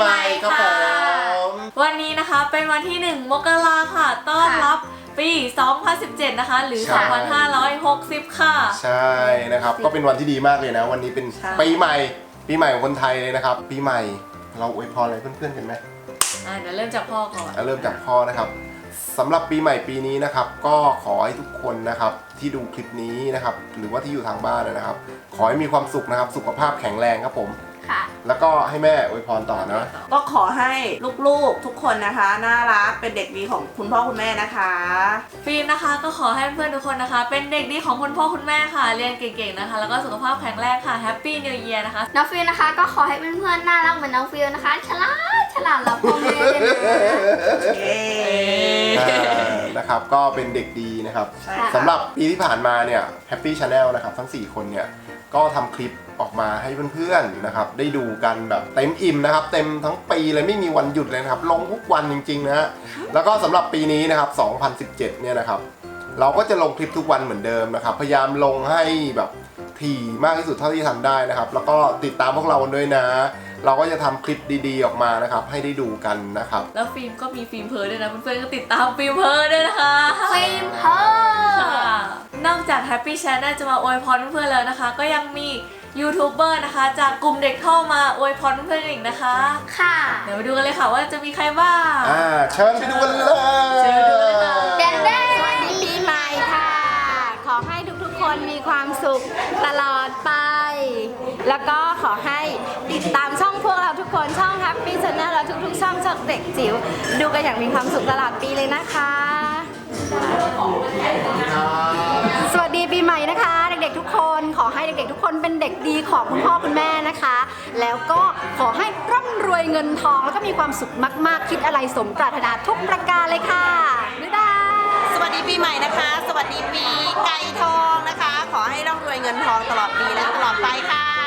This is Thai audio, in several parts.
ใหม่ครับผม วันนี้นะคะเป็นวันที่ 1 มกราค่ะ ต้อนรับปี 2017 นะคะ หรือ ใช่ 2560 ค่ะ ใช่นะครับ ก็เป็นวันที่ดีมากเลยนะ วันนี้เป็นใช่ ปีใหม่ ปีใหม่ของคนไทยเลยนะครับ ปีใหม่ เราอวยพรอะไรเพื่อนๆกันไหม อะเดี๋ยวเริ่มจากพ่อก่อน อะเริ่มจากพ่อนะครับสำหรับปีใหม่ปีนี้นะครับ ก็ขอให้ทุกคนนะครับที่ดูคลิปนี้นะครับ หรือว่าที่อยู่ทางบ้านนะครับ ขอให้มีความสุขนะครับ สุขภาพแข็งแรงครับผม ค่ะ แล้วก็ให้แม่อวยพรต่อนะก็ขอให้ลูกๆทุกคนนะคะ น่ารักเป็นเด็กดีของคุณพ่อคุณแม่นะคะ ฟิล์มนะคะก็ขอให้เพื่อนๆทุกคนนะคะ เป็นเด็กดีของคุณพ่อคุณแม่ค่ะ เรียนเก่งๆนะคะ แล้วก็สุขภาพแข็งแรงค่ะแฮปปี้นิวเยียร์นะคะ น้องฟิลนะคะ ก็ขอให้เพื่อนๆน่ารักเหมือนน้องฟิลนะคะ ฉลาดฉลาดรับพ่อแม่ด้วยนะเย้อ่า นะครับ ก็เป็นเด็กดีนะครับใช่ค่ะ สำหรับปีที่ผ่านมาเนี่ย Happy Channel นะครับ ทั้ง 4 คนเนี่ย ก็ทำคลิปออกมาให้เพื่อนๆนะครับ ได้ดูกันแบบเต็มอิ่มนะครับ เต็มทั้งปีเลยไม่มีวันหยุดเลยนะครับ ลงทุกวันจริงๆนะฮะแล้วก็สำหรับปีนี้นะครับ 2017 เนี่ยนะครับ เราก็จะลงคลิปทุกวันเหมือนเดิมนะครับ พยายามลงให้แบบถี่มากที่สุดเท่าที่ทำได้นะครับ แล้วก็ติดตามพวกเรากันด้วยนะ เราก็จะทำคลิปดีๆออกมานะครับ ให้ได้ดูกันนะครับ แล้วฟิล์มก็มีฟิล์มเพอร์ด้วยนะเพื่อนๆก็ติดตามฟิล์มเพอร์ด้วยนะคะฟิล์มเพิ่มค่ะนอกจาก Happy Channel จะมาอวยพรเพื่อนๆแล้วนะคะ ก็ยังมียูทูบเบอร์นะคะ จากกลุ่มเด็กเข้ามาอวยพรเพื่อนๆอีกนะคะ ค่ะ เดี๋ยวมาดูกันเลยค่ะว่าจะมีใครบ้างอ่าเชิญไปดูกันเลยเชิญไปดูเลยค่ะเดนเด้สวัสดีปีใหม่ค่ะ ขอให้ทุกๆคนมีความสุขตลอดไป แล้วก็ขอให้ ติดตามช่องพวกเราทุกคนช่อง Happy Channel และทุกๆ ช่องช่องเด็กจิ๋วดูกันอย่างมีความสุขตลอดปีเลยนะคะ สวัสดีปีใหม่นะคะ เด็กๆทุกคนขอให้เด็กๆทุกคนเป็นเด็กดีของคุณพ่อคุณแม่นะคะ แล้วก็ขอให้ร่ำรวยเงินทอง แล้วก็มีความสุขมาก ๆ คิดอะไรสมปรารถนาทุกประการเลยค่ะบ๊ายบายสวัสดีปีใหม่นะคะ สวัสดีปีไก่ทองนะคะ ขอให้ร่ำรวยเงินทองตลอดปีและตลอดไปค่ะ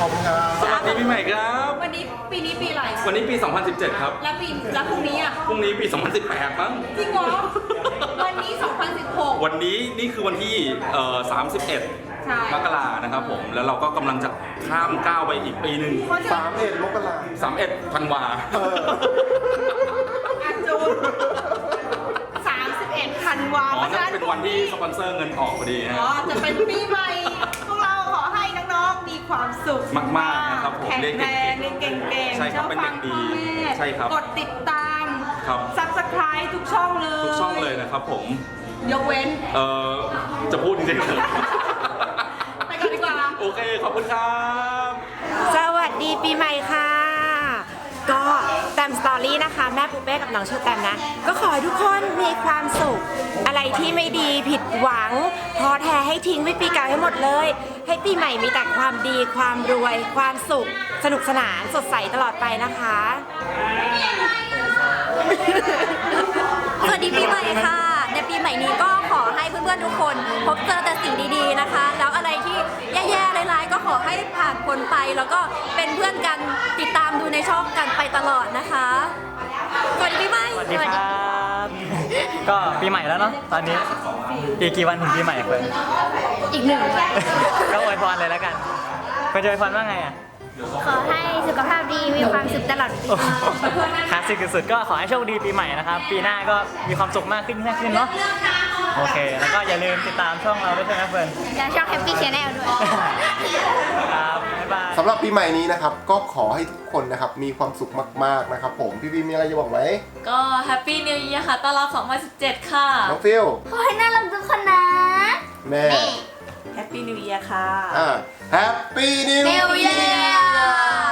ขอบคุณครับ สวัสดีปีใหม่ครับ วันนี้ปีนี้ปีอะไรวันนี้ปี 2017 ครับ แล้วปีแล้วพรุ่งนี้อะ พรุ่งนี้ปี 2018มั้ง จริงเหรอ วันนี้ 2016 วันนี้นี่คือวันที่เอ่อใช่ 31มกรานะครับผม แล้วเราก็กำลังจะข้ามก้าวไปอีกปีหนึ่งสามเอ็ดมกรา31ธันวาเอออาจูน31ธันวาอ๋อเพราะฉะนั่นั้นนเป็นวันที่สปอนเซอร์เงินออกพอดีฮะ อ๋อจะเป็นปีใหม่ ความสุขมากๆนะครับผมแข็งเรียนแรเก่งงเรียนเก่งๆใช่ครับเชื่อเป็นเด็ฟักงดีพ่อแม่ใช่ครับกดติดตามครับ ซับสไครต์ทุกช่องเลยทุกช่องเลยนะครับผม ยกเว้น เอ่อ จะพูดจริงๆเหรอไปก่อนดีกว่า โอเค ขอบคุณครับ สวัสดีปีใหม่ค่ะก็แต มสตอรี่นะคะ แม่ปูเป้กับน้องเชอแตมนะ ก็ขอให้ทุกคนมีความสุข อะไรที่ไม่ดีผิดหวังท้อแท้ให้ทิ้งไว้ปีเก่าให้หมดเลย ให้ปีใหม่มีแต่ความดี ความรวย ความสุข สนุกสนานสดใสตลอดไปนะคะ สวัสดีปีใหม่ค่ะ ในปีใหม่นี้ก็ขอให้เพื่อนๆทุกคน พบเจอแต่สิ่งดีๆนะคะ แล้วอะไรที่ ร้ายๆ ก็ขอให้ผ่านพ้นไป แล้วก็เป็นเพื่อนกันติดตามดูในช่องกันไปตลอดนะคะสวัสดีปีใหม่สวัสดีครับ ก็ปีใหม่แล้วเนาะตอนนี้อีกกี่วันถึงปีใหม่เฟิร์นอีกหนึ่งก็อวยพรเลยแล้วกันเฟิร์นจะอวยพรว่าไงอะขอให้สุขภาพดีมีความสุขตลอดปีโอ้โหคลาสสิกสุดๆก็ขอให้โชคดีปีใหม่นะครับ ปีหน้าก็มีความสุขมากขึ้นมากขึ้นเนาะโอเค แล้วก็อย่าลืมติดตามช่องเราด้วยใช่ไหมเฟิร์นและช่อง Happy Channel ด้วย ครับ บ๊ายบาย สำ หรับปีใหม่นี้นะครับ ก็ขอให้ทุกคนนะครับมีความสุขมากๆนะครับผมพี่พีมีอะไรจะบอกไหมก็แฮปปี้นิวเยียร์ค่ะต้อนรับ 2017 ค่ะ น้องฟิลขอให้น่ารักทุกคนนะแม่แฮปปี้นิว e ียร์ค่ะ อ่า Happy New New Year Year บ๊ายบาย